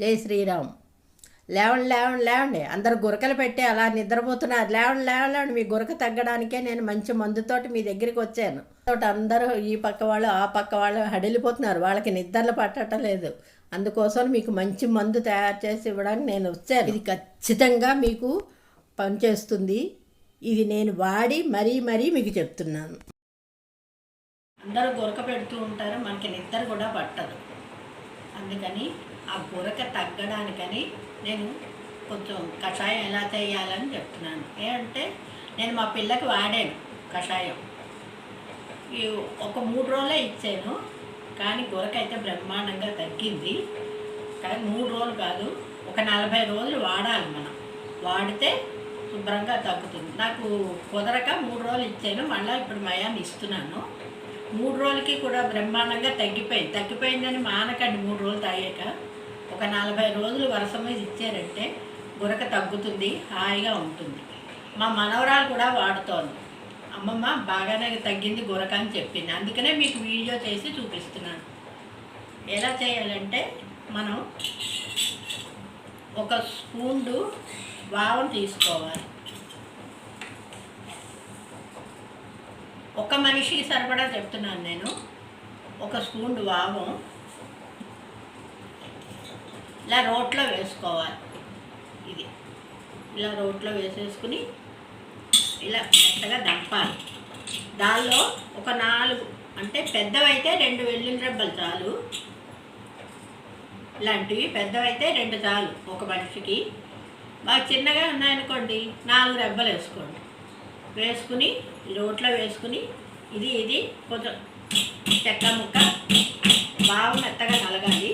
జై శ్రీరామ్. లేవండి లేవండి లేవండి. అందరు గురకలు పెట్టి అలా నిద్రపోతున్నారు. లేవండి లేవండి మీ గురక తగ్గడానికే నేను మంచి మందుతోటి మీ దగ్గరికి వచ్చాను. తోటి అందరూ ఈ పక్క వాళ్ళు ఆ పక్క వాళ్ళు హడిలిపోతున్నారు. వాళ్ళకి నిద్రలు పట్టడం లేదు అందుకోసం మీకు మంచి మందు తయారు చేసి ఇవ్వడానికి నేను వచ్చాను. ఇది ఖచ్చితంగా మీకు పనిచేస్తుంది. ఇది నేను వాడి మరీ మరీ మీకు చెప్తున్నాను. అందరూ గురక పెడుతూ ఉంటారు. మనకి నిద్ర కూడా పట్టదు. అందుకని ఆ గురక తగ్గడానికని నేను కొంచెం కషాయం ఎలా చేయాలని చెప్తున్నాను. ఏంటంటే నేను మా పిల్లకి వాడాను కషాయం. ఈ ఒక మూడు రోజులే ఇచ్చాను కానీ గురక అయితే బ్రహ్మాండంగా తగ్గింది. కానీ మూడు రోజులు కాదు ఒక నలభై రోజులు వాడాలి మనం. వాడితే శుభ్రంగా తగ్గుతుంది. నాకు కుదరక మూడు రోజులు ఇచ్చాను మళ్ళీ ఇప్పుడు మయాన్ని ఇస్తున్నాను. మూడు రోజులకి కూడా బ్రహ్మాండంగా తగ్గిపోయింది. తగ్గిపోయిందని మానకండి మూడు రోజులు తాగాక. ఒక నలభై రోజులు వరుస మీద ఇచ్చారంటే గురక తగ్గుతుంది హాయిగా ఉంటుంది. మా మనవరాలు కూడా వాడుతోంది. అమ్మమ్మ బాగానే తగ్గింది గురక అని చెప్పింది. అందుకనే మీకు వీడియో చేసి చూపిస్తున్నాను. ఎలా చేయాలంటే మనం ఒక స్పూన్డు వావం తీసుకోవాలి. ఒక మనిషికి సరిపడా చెప్తున్నాను నేను. ఒక స్పూండు వావం ఇలా రోట్లో వేసుకోవాలి. ఇది. ఇలా రోట్లో వేసేసుకుని ఇలా మెత్తగా దంపాలి. దానిలో ఒక నాలుగు అంటే పెద్దవైతే రెండు వెల్లుల్లి రెబ్బలు చాలు. ఇలాంటివి పెద్దవైతే రెండు చాలు ఒక మనిషికి. బాగా చిన్నగా ఉన్నాయనుకోండి నాలుగు రెబ్బలు వేసుకోండి. వేసుకుని రోట్లో వేసుకుని ఇది ఇది కొంచెం చెక్క ముక్క బాగా మెత్తగా నలగాలి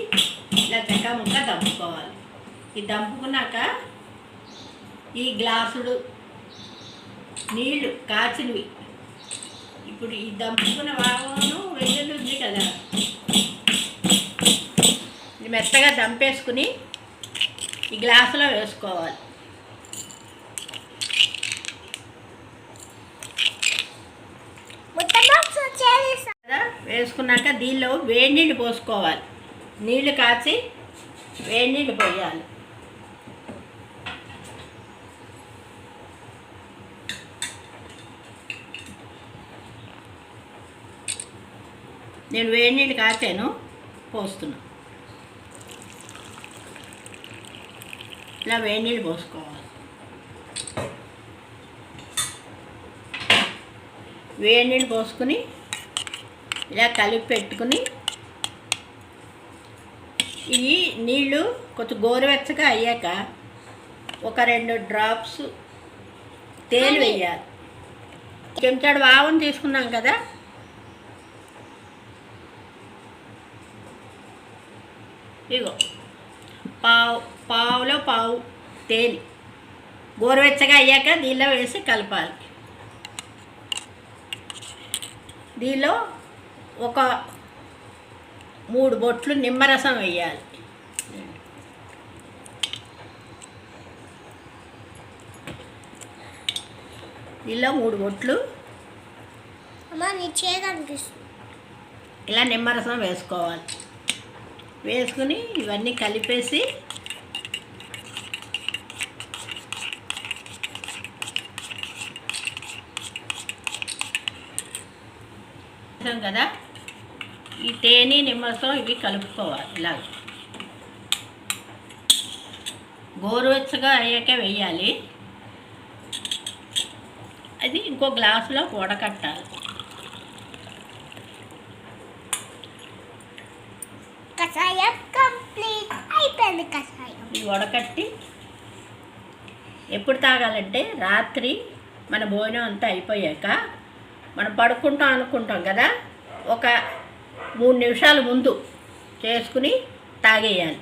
ఇలా చెక్క ముక్క దంపుకోవాలి. ఈ దంపుకున్నాక ఈ గ్లాసుడు నీళ్ళు కాచినవి. ఇప్పుడు ఈ దంపుకున్న వాగను వెల్లుల్లి ఉంది కదా. ఇది మెత్తగా దంపేసుకుని ఈ గ్లాసులో వేసుకోవాలి. వేసుకున్నాక దీనిలో వేడి నీళ్ళు పోసుకోవాలి. నీళ్ళు కాచి వేడి నీళ్ళు పోయాలి. నేను వేడి నీళ్ళు కాచాను పోస్తున్నా. ఇలా వేడి నీళ్ళు పోసుకోవాలి. వేడి నీళ్ళు పోసుకుని ఇలా కలిపి పెట్టుకుని ఇవి నీళ్ళు కొంచెం గోరువెచ్చగా అయ్యాక ఒక రెండు డ్రాప్స్ తేనె వేయాలి. చెంచాడు వావని తీసుకున్నాం కదా. ఇగో పావు పావులో పావు తేనె. గోరువెచ్చగా అయ్యాక దీనిలో వేసి కలపాలి. దీనిలో ఒక మూడు బొట్లు నిమ్మరసం వేయాలి. దీనిలో మూడు బొట్లు ఇలా నిమ్మరసం వేసుకోవాలి. వేసుకుని ఇవన్నీ కలిపేసి కదా ఈ తేనె నిమ్మరసం ఇవి కలుపుకోవాలి. ఇలాగ గోరువెచ్చగా అయ్యాకే వేయాలి. అది ఇంకో గ్లాసులో వడకట్టాలి కషాయం కంప్లీట్. అయిపోయింది కషాయం. ఇది వడకట్టి ఎప్పుడు తాగాలంటే రాత్రి మన భోజనం అంతా అయిపోయాక మనం పడుకుంటాం అనుకుంటాం కదా ఒక మూడు నిమిషాల ముందు చేసుకుని తాగేయాలి.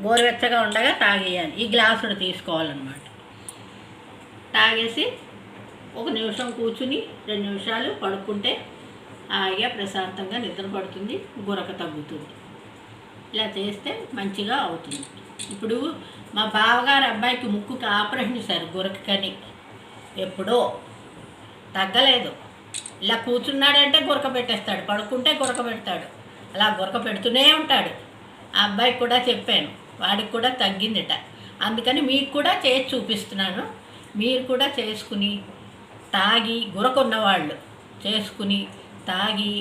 గోరువెచ్చగా ఉండగా తాగేయాలి. ఈ గ్లాసుడు తీసుకోవాలన్నమాట. తాగేసి ఒక నిమిషం కూర్చుని రెండు నిమిషాలు పడుకుంటే హాయిగా ప్రశాంతంగా నిద్ర పడుతుంది గురక తగ్గుతుంది. ఇలా చేస్తే మంచిగా అవుతుంది. ఇప్పుడు మా బావగారు అబ్బాయికి ముక్కుకి ఆపరేషన్ చేశారు గురకని ఎప్పుడో తగ్గలేదు. ఇలా కూర్చున్నాడంటే గురక పెట్టేస్తాడు పడుకుంటే గురక పెడతాడు. అలా గురక పెడుతూనే ఉంటాడు. ఆ అబ్బాయికి కూడా చెప్పాను వాడికి కూడా తగ్గిందిట. అందుకని మీకు కూడా చేసి చూపిస్తున్నాను. మీరు కూడా చేసుకుని తాగి గురకున్న వాళ్ళు చేసుకుని తాగి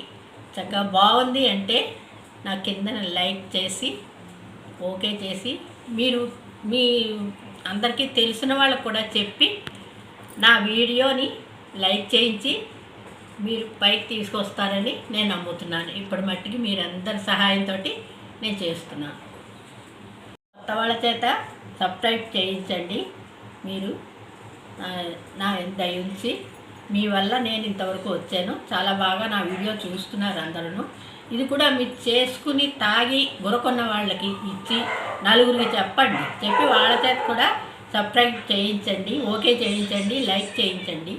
చక్కగా బాగుంది అంటే నా కింద లైక్ చేసి ఓకే చేసి మీరు మీ అందరికీ తెలిసిన వాళ్ళకు కూడా చెప్పి నా వీడియోని లైక్ చేయించి మీరు పైకి తీసుకొస్తారని నేను నమ్ముతున్నాను. ఇప్పటి మట్టికి మీరందరి సహాయంతో నేను చేస్తున్నాను. కొత్త వాళ్ళ చేత సబ్స్క్రైబ్ చేయించండి. మీరు నా- ఎంత ఉంచి మీ వల్ల నేను ఇంతవరకు వచ్చాను. చాలా బాగా నా వీడియో చూస్తున్నారు అందరూ ఇది కూడా మీరు చేసుకుని తాగి గురకొన్న వాళ్ళకి ఇచ్చి నలుగురికి చెప్పండి. చెప్పి వాళ్ళ చేత కూడా సబ్స్క్రైబ్ చేయించండి. ఓకే చేయించండి. లైక్ చేయించండి.